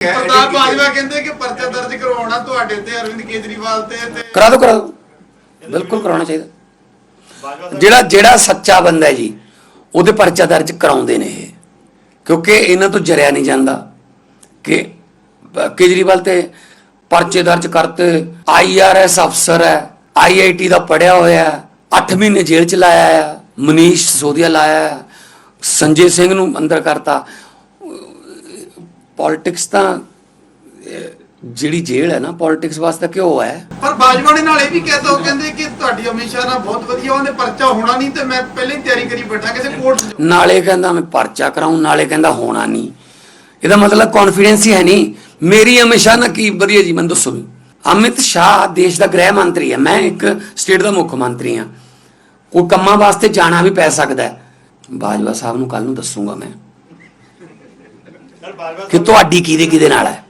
ਪ੍ਰਤਾਪ ਬਾਜਵਾ ਕਹਿੰਦੇ ਕਿ ਪਰਚਾ ਦਰਜ ਕਰਵਾਉਣਾ ਤੁਹਾਡੇ ਤੇ ਅਰਵਿੰਦ ਕੇਜਰੀਵਾਲ ਤੇ ਤੇ ਕਰਾ ਦਿਓ ਕਰਾ ਦਿਓ। ਬਿਲਕੁਲ ਕਰਾਉਣਾ ਚਾਹੀਦਾ। ਜਿਹੜਾ ਜਿਹੜਾ ਸੱਚਾ ਬੰਦਾ ਹੈ ਜੀ ਉਹਦੇ ਪਰਚਾ ਦਰਜ ਕਰਾਉਂਦੇ ਨੇ ਇਹ। ਕਿਉਂਕਿ ਇਹਨਾਂ ਤੋਂ ਜਰਿਆ ਨਹੀਂ ਜਾਂਦਾ ਕਿ ਕੇਜਰੀਵਾਲ ਤੇ ਪਰਚੇ ਦਰਜ ਕਰਤੇ ਆਈਆਰਐਸ ਅਫਸਰ ਹੈ ਆਈਆਈਟੀ ਦਾ ਪੜਿਆ ਹੋਇਆ ਹੈ 8 ਮਹੀਨੇ ਜੇਲ੍ਹ ਚ ਲਾਇਆ ਆ ਮਨੀਸ਼ ਸੋਧਿਆ ਲਾਇਆ ਹੈ, ਸੰਜੇ ਸਿੰਘ ਨੂੰ ਅੰਦਰ ਕਰਤਾ। ਪੋਲਿਟਿਕਸ ਤਾਂ ਜਿਹੜੀ ਜੇਲ੍ਹ ਹੈ ਨਾ ਪੋਲਿਟਿਕਸ ਵਾਸਤੇ ਕਿਉਂ ਹੈ। ਪਰ ਬਾਜਵਾ ਨੇ ਨਾਲ ਇਹ ਵੀ ਕਹਿਤਾ ਉਹ ਕਹਿੰਦੇ ਕਿ ਤੁਹਾਡੀ ਅਮਿਤ ਨਾਲ ਬਹੁਤ ਵਧੀਆ ਉਹਨੇ ਪਰਚਾ ਹੋਣਾ ਨਹੀਂ ਤੇ ਮੈਂ ਪਹਿਲਾਂ ਹੀ ਤਿਆਰੀ ਕਰੀ ਬੈਠਾ ਕਿਸੇ ਕੋਰਟ ਨਾਲੇ ਕਹਿੰਦਾ ਮੈਂ ਪਰਚਾ ਕਰਾਉਂ ਨਾਲੇ ਕਹਿੰਦਾ ਹੋਣਾ ਨਹੀਂ। ਇਹਦਾ ਮਤਲਬ ਕੌਨਫੀਡੈਂਸ ਹੀ ਹੈ ਨਹੀਂ। ਮੇਰੀ ਹਮੇਸ਼ਾ ਨਾ ਕੀ ਵਧੀਆ ਜੀ ਮੈਨੂੰ ਦੱਸੋ ਵੀ। ਅਮਿਤ ਸ਼ਾਹ ਦੇਸ਼ ਦਾ ਗ੍ਰਹਿ ਮੰਤਰੀ ਹੈ ਮੈਂ ਇੱਕ ਸਟੇਟ ਦਾ ਮੁੱਖ ਮੰਤਰੀ ਹਾਂ। ਕੋਈ ਕੰਮਾਂ ਵਾਸਤੇ ਜਾਣਾ ਵੀ ਪੈ ਸਕਦਾ ਹੈ। ਬਾਜਵਾ ਸਾਹਿਬ ਨੂੰ ਕੱਲ ਨੂੰ ਦੱਸੂਗਾ ਮੈਂ। ਕਿ ਤੁਹਾਡੀ ਕਿਹਦੇ ਕਿਹਦੇ ਨਾਲ ਹੈ?